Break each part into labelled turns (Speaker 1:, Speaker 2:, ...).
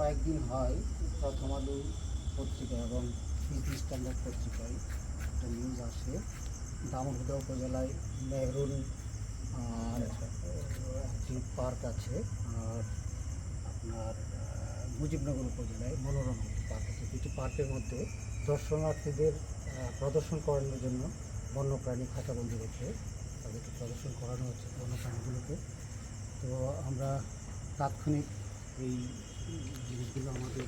Speaker 1: কয়েকদিন হয় প্রথম আলো পত্রিকা এবং ফিজি স্ট্যান্ডার্ড পত্রিকায় একটা নিউজ আসে। দামোদর উপজেলায় মেহরুন আর একটি পার্ক আছে আর আপনার মুজিবনগর উপজেলায় মনোরম একটি পার্ক আছে। দুটি পার্কের মধ্যে দর্শনার্থীদের প্রদর্শন করানোর জন্য বন্যপ্রাণী খাঁচাবন্দি রেখে তাদেরকে প্রদর্শন করানো হচ্ছে বন্যপ্রাণীগুলোকে। তো আমরা তাৎক্ষণিক এই জিনিসগুলো আমাদের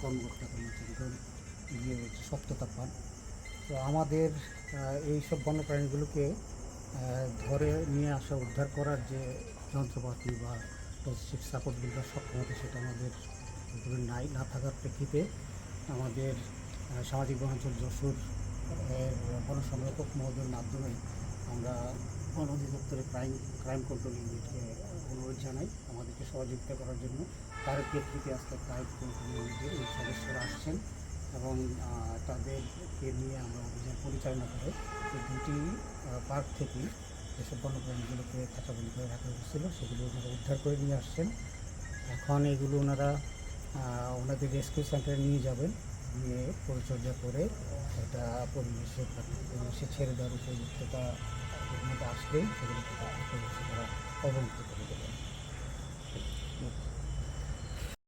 Speaker 1: কর্মকর্তা কর্মচারীগণ গিয়ে সত্যতা পান। তো আমাদের এই সব বন্যপ্রাণীগুলোকে ধরে নিয়ে আসা, উদ্ধার করার যে যন্ত্রপাতি বা লজিস্টিক সাপোর্টগুলো বা সক্ষমতা সেটা আমাদের নাই, না থাকার প্রেক্ষিতে আমাদের সামাজিক বনাঞ্চল যশোর বন সংরক্ষক মহোদয়ের মাধ্যমে বন অধিদপ্তরের ক্রাইম ক্রাইম কন্ট্রোল ইউনিটকে অনুরোধ জানাই আমাদেরকে সহযোগিতা করার জন্য। তার প্রেক্ষিতে আজকে ক্রাইম কন্ট্রোল ইউনিটের এই সদস্যরা আসছেন এবং তাদেরকে নিয়ে আমরা অভিযান পরিচালনা করে দুটি পার্ক থেকে যেসব বন্যপ্রাণীগুলোকে খাঁচাবন্দি করে রাখা হয়েছিল সেগুলো ওনারা উদ্ধার করে নিয়ে আসছেন। এখন এগুলো ওনারা ওনাদের রেস্কিউ সেন্টারে নিয়ে যাবেন। নিয়ে পরিচর্যা করে এটা পরিবেশে পরিবেশে ছেড়ে দেওয়ার উপযুক্ততা মধ্যে আসলেই সেগুলো অবমুক্ত করে দেবেন